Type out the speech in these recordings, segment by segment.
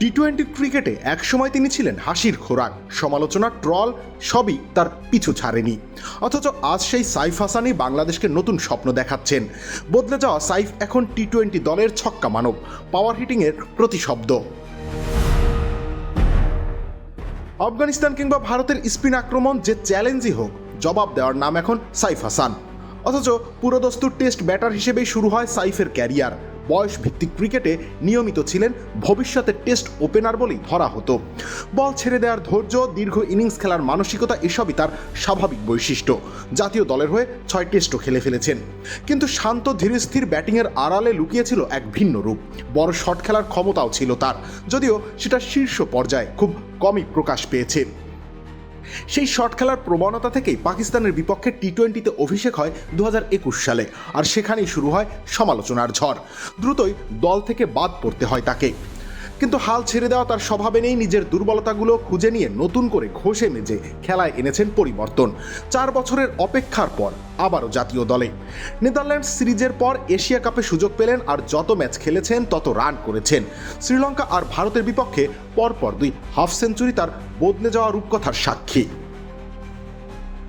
T twenty ক্রিকেটে একসময় তিনি ছিলেন হাসির খোরাক। সমালোচনা, ট্রল সবই তার পিছু ছাড়েনি। অথচ আজ সেই সাইফ হাসানই বাংলাদেশকে নতুন স্বপ্ন দেখাচ্ছেন। বদলে যাওয়া সাইফ এখন টি টোয়েন্টি দলের ছক্কা মানব। পাওয়ার হিটিংয়ের প্রতিশব্দ। আফগানিস্তান কিংবা ভারতের স্পিন আক্রমণ যে চ্যালেঞ্জই হোক, জবাব দেওয়ার নাম এখন সাইফ হাসান। অথচ পুরোদস্তুর টেস্ট ব্যাটার হিসেবেই শুরু হয় সাইফের ক্যারিয়ার। বয়স ভিত্তিক ক্রিকেটে নিয়মিত ছিলেন ভবিষ্যতে টেস্ট ওপেনার বলেই ধরা হতো। বল ছেড়ে দেওয়ার ধৈর্য, দীর্ঘ ইনিংস খেলার মানসিকতা এসবই তার স্বাভাবিক বৈশিষ্ট্য। জাতীয় দলের হয়ে ছয় টেস্টও খেলে ফেলেছেন। কিন্তু শান্ত ধীরস্থির ব্যাটিংয়ের আড়ালে লুকিয়েছিল এক ভিন্ন রূপ। বড় শট খেলার ক্ষমতাও ছিল তার, যদিও সেটা শীর্ষ পর্যায়ে খুব কমই প্রকাশ পেয়েছে। সেই শর্ট খেলার প্রবণতা থেকেই পাকিস্তানের বিপক্ষে টি টোয়েন্টিতে অভিষেক হয় দু হাজার একুশ সালে, আর সেখানেই শুরু হয় সমালোচনার ঝড়। দ্রুতই দল থেকে বাদ পড়তে হয় তাকে। কিন্তু হাল ছেড়ে দেওয়া তার স্বভাবে নেই। নিজের দুর্বলতাগুলো খুঁজে নিয়ে নতুন করে ঘষে মেজে খেলায় এনেছেন পরিবর্তন। চার বছরের অপেক্ষার পর আবারও জাতীয় দলে। নেদারল্যান্ডস সিরিজের পর এশিয়া কাপে সুযোগ পেলেন আর যত ম্যাচ খেলেছেন, তত রান করেছেন। শ্রীলঙ্কা আর ভারতের বিপক্ষে পরপর দুই হাফ সেঞ্চুরি তার বদলে যাওয়া রূপকথার সাক্ষী।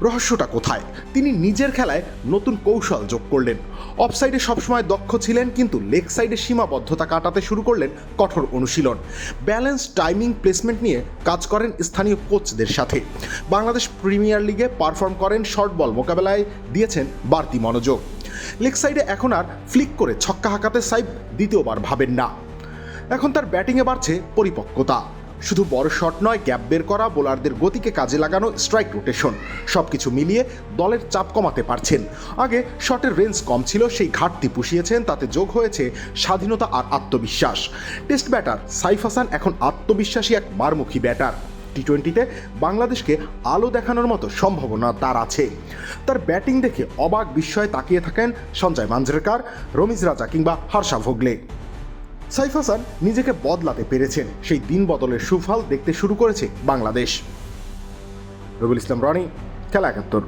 রহস্যটা কোথায়? তিনি নিজের খেলায় নতুন কৌশল যোগ করলেন। অফসাইডে সবসময় দক্ষ ছিলেন, কিন্তু লেগ সাইডে সীমাবদ্ধতা কাটাতে শুরু করলেন কঠোর অনুশীলন। ব্যালেন্স টাইমিং প্লেসমেন্ট নিয়ে কাজ করেন স্থানীয় কোচদের সাথে। বাংলাদেশ প্রিমিয়ার লিগে পারফর্ম করেন শর্ট বল মোকাবেলায় দিয়েছেন বাড়তি মনোযোগ। লেগ সাইডে এখন আর ফ্লিক করে ছক্কা হাঁকাতে সাইব দ্বিতীয়বার ভাবেন না। এখন তার ব্যাটিংয়ে বাড়ছে পরিপক্কতা। শুধু বড় শট নয়, গ্যাপ বের করা, বোলারদের গতিকে কাজে লাগানো স্ট্রাইক রোটেশন সব কিছু মিলিয়ে দলের চাপ কমাতে পারছেন। আগে শটের রেঞ্জ কম ছিল, সেই ঘাটতি পুষিয়েছেন, তাতে যোগ হয়েছে স্বাধীনতা আর আত্মবিশ্বাস। টেস্ট ব্যাটার সাইফ হাসান এখন আত্মবিশ্বাসী এক মারমুখী ব্যাটার টি টোয়েন্টিতে বাংলাদেশকে আলো দেখানোর মতো সম্ভাবনা তার আছে। তার ব্যাটিং দেখে অবাক বিস্ময়ে তাকিয়ে থাকেন সঞ্জয় মাঞ্জরেকার, রমিজ রাজা কিংবা হর্ষা ভোগলে। সাইফ হাসান নিজেকে বদলাতে পেরেছেন। সেই দিন বদলের সুফল দেখতে শুরু করেছে বাংলাদেশ। রবিউল ইসলাম রনি, খেলা একাত্তর।